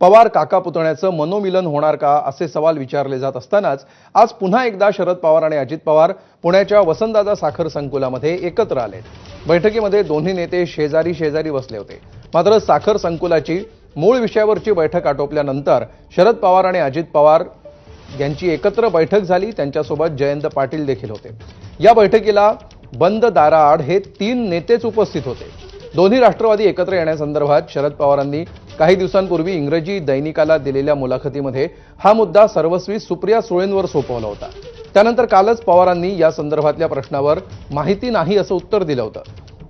पवार काका पुतण्याचं मनोमिलन होणार का असे सवाल विचारले जात असतानाच आज पुन्हा एकदा शरद पवार आणि अजित पवार पुण्याच्या वसंतदादा साखर संकुलामध्ये एकत्र आले. बैठकीमध्ये दोन्ही नेते शेजारी शेजारी बसले होते. मात्र साखर संकुलाची मूळ विषयावरची बैठक आटोपल्यानंतर शरद पवार आणि अजित पवार यांची एकत्र बैठक झाली. त्यांच्यासोबत जयंत पाटील देखील होते. या बैठकीला बंद दाराआड हे तीन नेतेच उपस्थित होते. दोन्ही राष्ट्रवादी एकत्र येण्यासंदर्भात शरद पवारांनी काही दिवसांपूर्वी इंग्रजी दैनिकाला दिलेल्या मुलाखतीमध्ये हा मुद्दा सर्वस्वी सुप्रिया सुळेंवर सोपवला होता. त्यानंतर कालच पवारांनी या संदर्भातल्या प्रश्नावर माहिती नाही असं उत्तर दिलं होतं.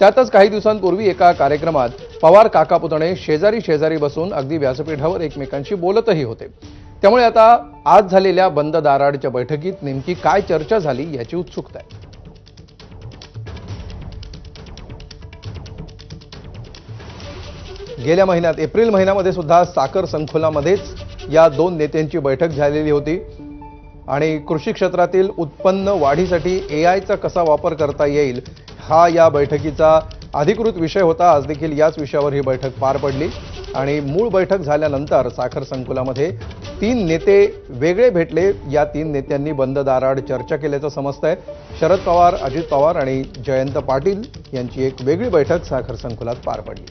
त्यातच काही दिवसांपूर्वी एका कार्यक्रमात पवार काका पुतणे शेजारी शेजारी बसून अगदी व्यासपीठावर एकमेकांशी बोलतही होते. त्यामुळे आता आज झालेल्या बंद दाराडच्या बैठकीत नेमकी काय चर्चा झाली याची उत्सुकता आहे. गेल्या महिन्यात एप्रिल महिन्यामध्ये सुद्धा साखर संकुलामध्येच या दोन नेत्यांची बैठक झालेली होती. आणि कृषी क्षेत्रातील उत्पन्न वाढीसाठी ए आयचा कसा वापर करता येईल हा या बैठकीचा अधिकृत विषय होता. आज देखील याच विषयावर ही बैठक पार पडली. आणि मूळ बैठक झाल्यानंतर साखर संकुलामध्ये तीन नेते वेगळे भेटले. या तीन नेत्यांनी बंद दाराड चर्चा केल्याचं समजतंय. शरद पवार अजित पवार आणि जयंत पाटील यांची एक वेगळी बैठक साखर संकुलात पार पडली.